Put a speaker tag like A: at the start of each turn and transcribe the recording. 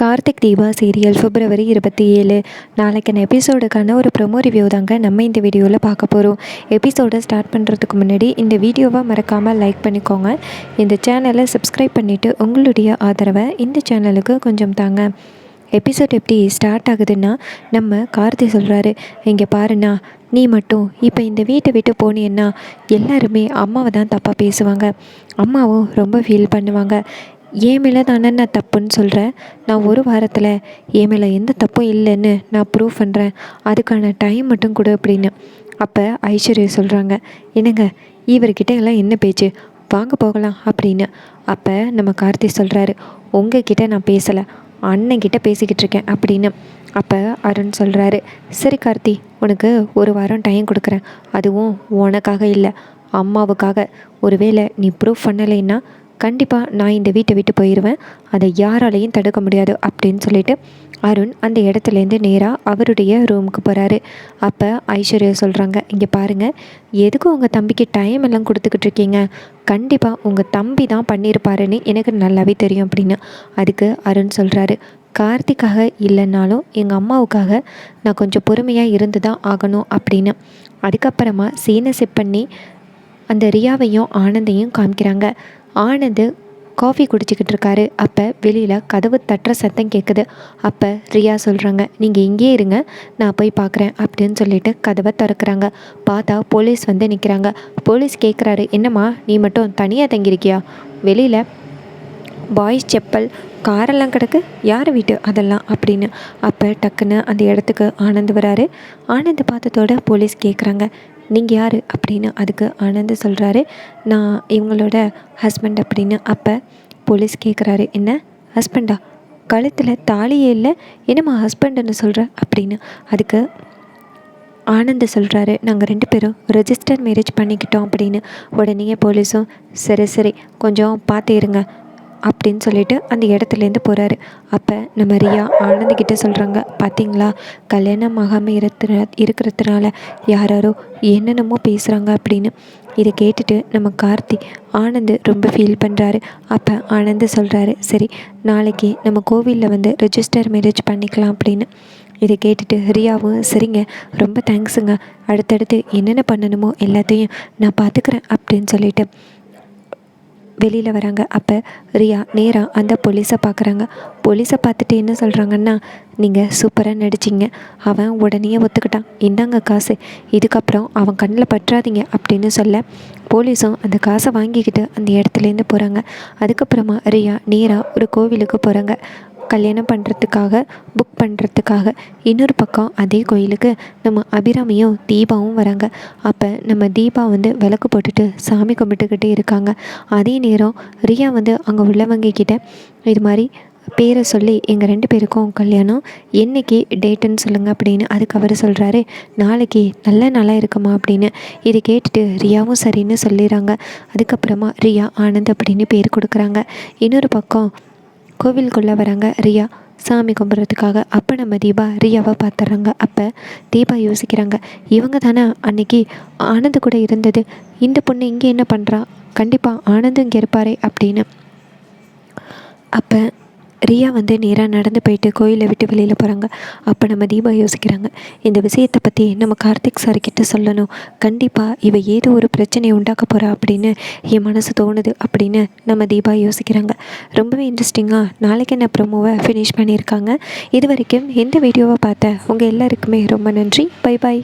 A: Karthik Deepa serial பிப்ரவரி இருபத்தி ஏழு. நாளைக்கான எபிசோடுக்கான ஒரு ப்ரொமோ ரிவ்யூ தாங்க நம்ம இந்த வீடியோவில் பார்க்க போகிறோம் எபிசோடை ஸ்டார்ட் பண்ணுறதுக்கு முன்னாடி இந்த வீடியோவை மறக்காமல் லைக் பண்ணிக்கோங்க. இந்த சேனலை சப்ஸ்கிரைப் பண்ணிவிட்டு உங்களுடைய ஆதரவை இந்த சேனலுக்கு கொஞ்சம் தாங்க. எபிசோட் எப்படி ஸ்டார்ட் ஆகுதுன்னா நம்ம கார்த்தி சொல்கிறாரு இங்கே பாருண்ணா நீ மட்டும் இப்போ இந்த வீட்டை விட்டு போனீன்னா எல்லாருமே அம்மாவை தான் தப்பாக பேசுவாங்க. அம்மாவும் ரொம்ப ஃபீல் பண்ணுவாங்க. ஏன் மேலே தானே நான் தப்புன்னு சொல்கிறேன் நான் ஒரு வாரத்தில் என் மேலே எந்த தப்பும் இல்லைன்னு நான் ப்ரூவ் பண்ணுறேன் அதுக்கான டைம் மட்டும் கொடு அப்படின்னு. அப்போ ஐஸ்வர்யா சொல்கிறாங்க என்னங்க இவர்கிட்ட எல்லாம் என்ன பேச்சு? வாங்க போகலாம் அப்படின்னு. அப்போ நம்ம கார்த்தி சொல்கிறாரு உங்ககிட்ட நான் பேசலை அண்ணன்கிட்ட பேசிக்கிட்டு இருக்கேன் அப்படின்னு. அப்போ அருண் சொல்கிறாரு சரி கார்த்தி உனக்கு ஒரு வாரம் டைம் கொடுக்குறேன். அதுவும் உனக்காக இல்லை அம்மாவுக்காக. ஒருவேளை நீ ப்ரூஃப் பண்ணலைன்னா கண்டிப்பாக நான் இந்த வீட்டை விட்டு போயிடுவேன் அதை யாராலையும் தடுக்க முடியாது அப்படின்னு சொல்லிட்டு அருண் அந்த இடத்துலேருந்து நேராக அவருடைய ரூமுக்கு போகிறாரு அப்போ ஐஸ்வர்யா சொல்கிறாங்க இங்கே பாருங்கள் எதுக்கும் உங்கள் தம்பிக்கு டைம் எல்லாம் கொடுத்துக்கிட்டு இருக்கீங்க? கண்டிப்பாக உங்கள் தம்பி தான் பண்ணியிருப்பாருன்னு எனக்கு நல்லாவே தெரியும் அப்படின்னு அதுக்கு அருண் சொல்கிறாரு கார்த்திக்காக இல்லைன்னாலும் எங்கள் அம்மாவுக்காக நான் கொஞ்சம் பொறுமையாக இருந்து தான் ஆகணும் அப்படின்னு. அதுக்கப்புறமா சீனை செட் பண்ணி அந்த ரியாவையும் ஆனந்தையும் காமிக்கிறாங்க. ஆனந்து காஃபி குடிச்சிக்கிட்டு இருக்காரு. அப்போ வெளியில் கதவு தட்டுற சத்தம் கேட்குது அப்போ ரியா சொல்கிறாங்க நீங்கள் இங்கேயே இருங்க நான் போய் பார்க்குறேன் அப்படின்னு சொல்லிட்டு கதவை திறக்கிறாங்க. பார்த்தா போலீஸ் வந்து நிற்கிறாங்க போலீஸ் கேட்குறாரு என்னம்மா நீ மட்டும் தனியாக தங்கியிருக்கியா? வெளியில் பாய்ஸ் செப்பல் காரெல்லாம் கிடக்கு யார் வீட்டு அதெல்லாம்? அப்படின்னு. அப்போ டக்குன்னு அந்த இடத்துக்கு ஆனந்த் வராரு. ஆனந்த் பார்த்ததோட போலீஸ் கேட்குறாங்க நீங்கள் யார்? அப்படின்னு அதுக்கு ஆனந்த் சொல்கிறாரு நான் இவங்களோட ஹஸ்பண்ட் அப்படின்னு அப்போ போலீஸ் கேட்குறாரு என்ன? ஹஸ்பண்டா கழுத்தில் தாலியே இல்லை? என்னம்மா ஹஸ்பண்டுன்னு சொல்கிற அப்படின்னு அதுக்கு ஆனந்த் சொல்கிறாரு நாங்கள் ரெண்டு பேரும் ரெஜிஸ்டர் மேரேஜ் பண்ணிக்கிட்டோம் அப்படின்னு உடனே போலீஸும் சரி சரி கொஞ்சம் பார்த்து இருங்க. அப்படின்னு சொல்லிட்டு அந்த இடத்துலேருந்து போகிறாரு அப்போ நம்ம ரியா ஆனந்திக்கிட்ட சொல்கிறாங்க பார்த்தீங்களா கல்யாணம் ஆகாமல் இருக்கிற இருக்கிறதுனால யாராரோ என்னென்னமோ பேசுகிறாங்க அப்படின்னு. இதை கேட்டுட்டு நம்ம கார்த்தி ஆனந்த் ரொம்ப ஃபீல் பண்ணுறாரு அப்போ ஆனந்த் சொல்கிறாரு சரி நாளைக்கு நம்ம கோவிலில் வந்து ரெஜிஸ்டர் மேரேஜ் பண்ணிக்கலாம் அப்படின்னு. இதை கேட்டுட்டு ரியாவும் சரிங்க ரொம்ப தேங்க்ஸுங்க அடுத்தடுத்து என்னென்ன பண்ணணுமோ எல்லாத்தையும் நான் பார்த்துக்குறேன் அப்படின்னு சொல்லிட்டு வெளியில் வராங்க. அப்போ ரியா நேராக அந்த போலீஸை பார்க்குறாங்க போலீஸை பார்த்துட்டு என்ன சொல்கிறாங்கன்னா நீங்கள் சூப்பராக நடிச்சிங்க. அவன் உடனே ஒத்துக்கிட்டான். இந்தாங்க காசு. இதுக்கப்புறம் அவன் கண்ணில் பற்றாதீங்க அப்படின்னு சொல்ல போலீஸும் அந்த காசை வாங்கிக்கிட்டு அந்த இடத்துலேருந்து போகிறாங்க அதுக்கப்புறமா ரியா நேராக ஒரு கோவிலுக்கு போகிறாங்க கல்யாணம் பண்ணுறதுக்காக புக் பண்ணுறதுக்காக இன்னொரு பக்கம் அதே கோயிலுக்கு நம்ம அபிராமியும் தீபாவும் வராங்க. அப்போ நம்ம தீபா வந்து விளக்கு போட்டுட்டு சாமி கும்பிட்டுக்கிட்டே இருக்காங்க. அதே நேரம் ரியா வந்து அங்கே உள்ளவங்க கிட்ட இது மாதிரி பேரை சொல்லி எங்கள் ரெண்டு பேருக்கும் கல்யாணம். என்றைக்கு டேட்டுன்னு சொல்லுங்கள் அப்படின்னு அதுக்கு அவர் சொல்கிறாரு நாளைக்கு நல்ல நாளாக இருக்குமா அப்படின்னு இதை கேட்டுட்டு ரியாவும் சரின்னு சொல்லிடுறாங்க. அதுக்கப்புறமா ரியா ஆனந்த் அப்படின்னு பேர் கொடுக்குறாங்க. இன்னொரு பக்கம் கோவிலுக்குள்ளே வராங்க. ரியா சாமி கும்பிட்றதுக்காக. அப்போ நம்ம தீபா ரியாவை பார்த்துட்றாங்க. அப்போ தீபா யோசிக்கிறாங்க. இவங்க தானே அன்னைக்கு ஆனந்த் கூட இருந்தது. இந்த பொண்ணு இங்கே என்ன பண்ணுறா கண்டிப்பாக ஆனந்தும் இங்கே இருப்பாரே அப்படின்னு. அப்போ ரியா வந்து நேராக நடந்து போயிட்டு கோயிலை விட்டு வெளியில் போகிறாங்க அப்போ நம்ம தீபா யோசிக்கிறாங்க இந்த விஷயத்தை பற்றி நம்ம கார்த்திக் சார் கிட்ட சொல்லணும். கண்டிப்பாக இவ ஏதோ ஒரு பிரச்சனையை உண்டாக்க போகிறா அப்படின்னு என் மனசு தோணுது அப்படின்னு நம்ம தீபா யோசிக்கிறாங்க. ரொம்பவே இன்ட்ரெஸ்டிங்காக நாளைக்கு என்ன ப்ரொமோவை ஃபினிஷ் பண்ணியிருக்காங்க. இது வரைக்கும் எந்த வீடியோவை பார்த்த உங்கள் எல்லாருக்குமே ரொம்ப நன்றி. Bye bye